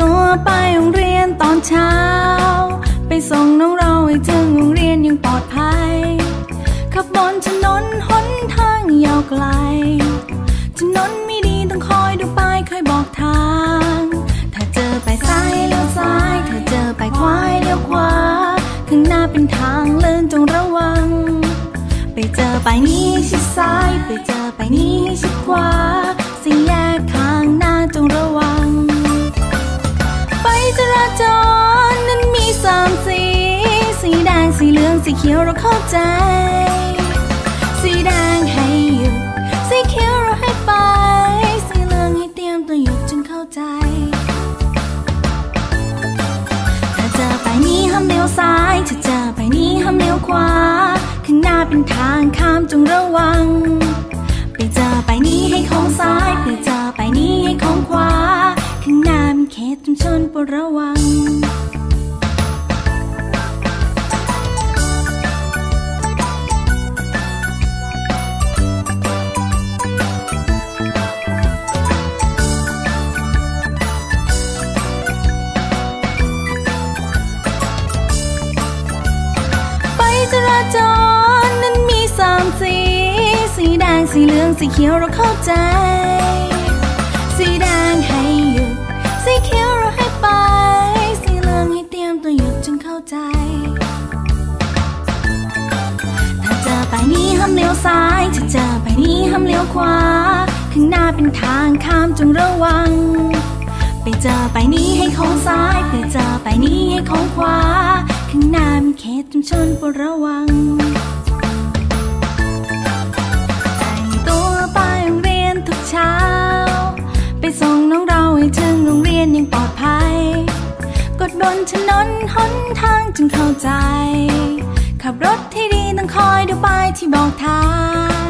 ตัวไปโรงเรียนตอนเช้า ไปส่งน้องเราให้ถึงโรงเรียนยังปลอดภัย ขับบนถนนหนทางยาวไกล ถนนไม่ดีต้องคอยดูป้ายคอยบอกทาง ถ้าเจอไปซ้ายเลี้ยวซ้าย ถ้าเจอไปขวาเลี้ยวขวา ข้างหน้าเป็นทางเลื่อนจงระวัง ไปเจอไปนี้ชิดซ้าย ไปเจอไปนี้ชิดขวาสี่แยก สีเขียวเราเข้าใจ สีแดงให้หยุดสีเขียวเราให้ไป สีเหลืองให้เตรียมตัวหยุดจนเข้าใจถ้าเจอไปนี้ห้ามเลี้ยวซ้ายถ้าเจอไปนี้ห้ามเลี้ยวขวาข้างหน้าเป็นทางข้ามจงระวัง ไปเจอไปนี้ให้โค้งซ้ายไปเจอไปนี้ให้โค้งขวาข้างหน้ามีเขตชุมชนโปรดระวัง จราจรนั้นมีสามสี สีแดงสีเหลืองสีเขียวเราเข้าใจ สีแดงให้หยุด สีเขียวเราให้ไป สีเหลืองให้เตรียมตัวหยุดจนเข้าใจ ถ้าเจอไปนี้ห้ามเลี้ยวซ้าย ถ้าเจอไปนี้ห้ามเลี้ยวขวา ข้างหน้าเป็นทางข้ามจงระวัง ไปเจอไปนี้ให้โค้งซ้าย ไปเจอไปนี้ให้โค้งขวา ข้างหน้ามีเขตชุมชนโปรดระวังแต่งตัวไปโรงเรียนทุกเช้า ไปส่งน้องเราให้ถึงโรงเรียนอย่างปลอดภัย กดบนถนนหนทางจึงเข้าใจ ขับรถที่ดีต้องคอยดูป้ายที่บอกทาง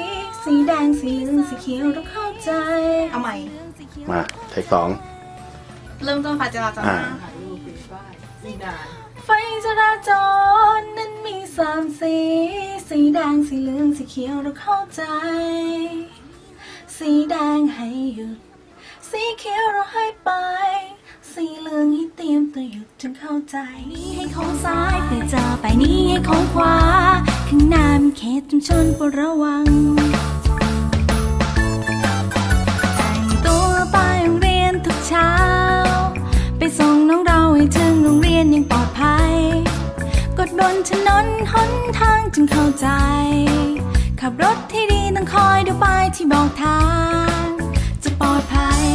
ชิดซ้ายนี่ชิดขวาจราจรนั้นมีสามสีสีแดงสีเหลืองสีเขียวต้องเข้าใจ เอาใหม่ มาเทคสองเริ่มต้นไฟจราจรอ่าไฟจราจรนั้นมีสามสี สีแดงสีเหลืองสีเขียวเราเข้าใจ สีแดงให้หยุด สีเขียวเราให้ไป สีเหลืองให้เตรียมตัวหยุดจนเข้าใจ นี่ให้โค้งซ้ายไปเจอไปนี่ให้โค้งขวา ข้างหน้ามีเขตชุมชนโปรดระวังแต่งตัวไปโรงเรียนทุกเช้า ไปส่งน้องเราให้ถึงโรงเรียนอย่างปลอดภัย กดบนถนนหนทางจึงเข้าใจ ขับรถที่ดีต้องคอยดูป้ายที่บอกทาง จะปลอดภัย